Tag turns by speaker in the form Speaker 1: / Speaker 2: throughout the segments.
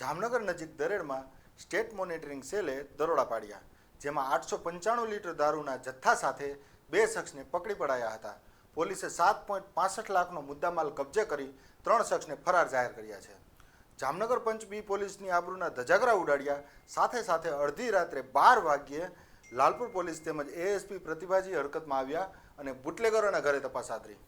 Speaker 1: જામનગર નજીક દરેડમાં state monitoring સેલે દરોડા પાડ્યા, જેમાં આઠસો પંચાણું લીટર દારૂના જથ્થા સાથે બે શખ્સને પકડી પડાયા હતા. પોલીસે સાત પોઈન્ટ પાસઠ લાખનો મુદ્દામાલ કબજે કરી ત્રણ શખ્સને ફરાર જાહેર કર્યા છે. જામનગર પંચ બી પોલીસની આબરૂના ધજાગરા ઉડાડ્યા, સાથે સાથે અડધી રાત્રે બાર વાગ્યે લાલપુર પોલીસ તેમજ એએસપી પ્રતિભાજી હરકતમાં આવ્યા અને બુટલેગરોના ઘરે તપાસ આદરી.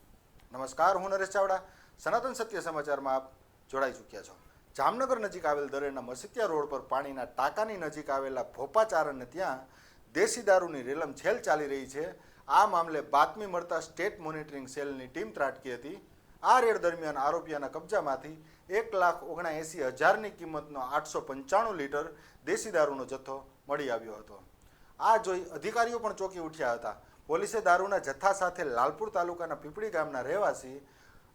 Speaker 1: નમસ્કાર, હું નરેશ ચાવડા. સનાતન સત્ય સમાચારમાં આપ જોડાઈ ચૂક્યા છો. જામનગર નજીક આવેલ દરેના મસીતિયા રોડ પર પાણીના ટાંકાની નજીક આવેલા ભોપાચારણને ત્યાં દેશી દારૂની રેલમ છેલ ચાલી રહી છે. આ મામલે બાતમી મળતા સ્ટેટ મોનિટરિંગ સેલની ટીમ ત્રાટકી હતી. આ રેડ દરમિયાન આરોપીઓના કબજામાંથી એક લાખ ઓગણએંસી હજારની કિંમતનો આઠસો પંચાણું લીટર દેશી દારૂનો જથ્થો મળી આવ્યો હતો. આ જોઈ અધિકારીઓ પણ ચોંકી ઉઠ્યા હતા. પોલીસે દારૂના જથ્થા સાથે લાલપુર તાલુકાના પીપળી ગામના રહેવાસી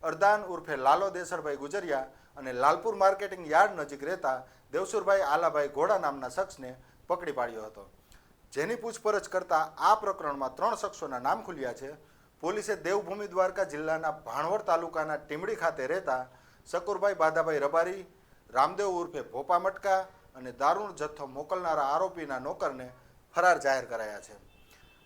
Speaker 1: અરદાન ઉર્ફે લાલો દેસરભાઈ ગુજરિયા અને લાલપુર માર્કેટિંગ યાર્ડ નજીક રહેતા દેવસુરભાઈ આલાભાઈ ઘોડા નામના શખ્સને પકડી પાડ્યો હતો. જેની પૂછપરછ કરતા આ પ્રકરણમાં ત્રણ શખ્સોના નામ ખુલ્યા છે. પોલીસે દેવભૂમિ દ્વારકા જિલ્લાના ભાણવડ તાલુકાના ટીમડી ખાતે રહેતા શકુરભાઈ બાદાભાઈ રબારી, રામદેવ ઉર્ફે ભોપા મટકા અને દારૂણ જથ્થો મોકલનારા આરોપીના નોકરને ફરાર જાહેર કરાયા છે.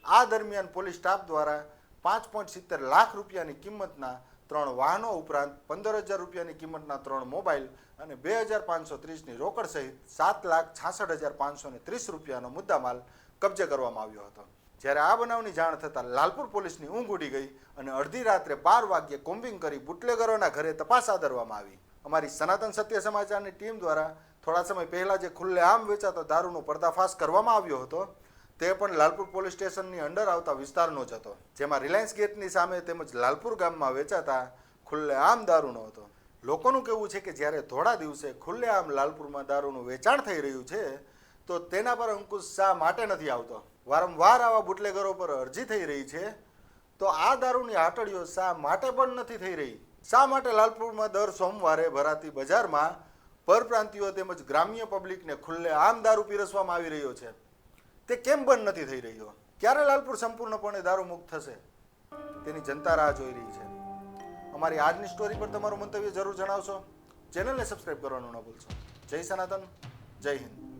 Speaker 1: આ દરમિયાન પોલીસ સ્ટાફ દ્વારા પાંચ પોઈન્ટ સિત્તેર લાખ રૂપિયાની કિંમતના ત્રણ વાહનો ઉપરાંત પંદર હજાર રૂપિયાની કિંમતના ત્રણ મોબાઈલ અને બે હજાર પાંચસો ત્રીસની રોકડ સહિત સાત લાખ છાસઠ હજાર પાંચસો ને ત્રીસ રૂપિયાનો મુદ્દામાલ કબજે કરવામાં આવ્યો હતો. જ્યારે આ બનાવની જાણ થતાં લાલપુર પોલીસની ઊંઘ ઉડી ગઈ અને અડધી રાત્રે બાર વાગ્યે કોમ્બિંગ કરી બુટલેગરોના ઘરે તપાસ આદરવામાં આવી. અમારી સનાતન સત્ય સમાચારની ટીમ દ્વારા થોડા સમય પહેલાં જે ખુલ્લેઆમ વેચાતો દારૂનો પર્દાફાશ કરવામાં આવ્યો હતો તે પણ લાલપુર પોલીસ સ્ટેશનની અંડર આવતા વિસ્તારનો જ હતો, જેમાં રિલાયન્સ ગેટની સામે તેમજ લાલપુર ગામમાં વેચાતા ખુલ્લેઆમ દારૂનો હતો. લોકોનું કહેવું છે કે જ્યારે થોડા દિવસે ખુલ્લેઆમ લાલપુરમાં દારૂનું વેચાણ થઈ રહ્યું છે, તો તેના પર અંકુશ શા માટે નથી આવતો? વારંવાર આવા બુટલેગરો પર અરજી થઈ રહી છે, તો આ દારૂની આટડીઓ શા માટે પણ નથી થઈ રહી? શા માટે લાલપુરમાં દર સોમવારે ભરાતી બજારમાં પરપ્રાંતિયો તેમજ ગ્રામ્ય પબ્લિકને ખુલ્લે આમ દારૂ પીરસવામાં આવી રહ્યો છે? તે કેમ બંધ નથી થઈ રહ્યો? ક્યારે લાલપુર સંપૂર્ણપણે દારૂ મુક્ત થશે? તેની જનતા રાહ જોઈ રહી છે. અમારી આજની સ્ટોરી પર તમારું મંતવ્ય જરૂર જણાવશો. ચેનલને સબસ્ક્રાઈબ કરવાનું ન ભૂલશો. જય સનાતન, જય હિન્દ.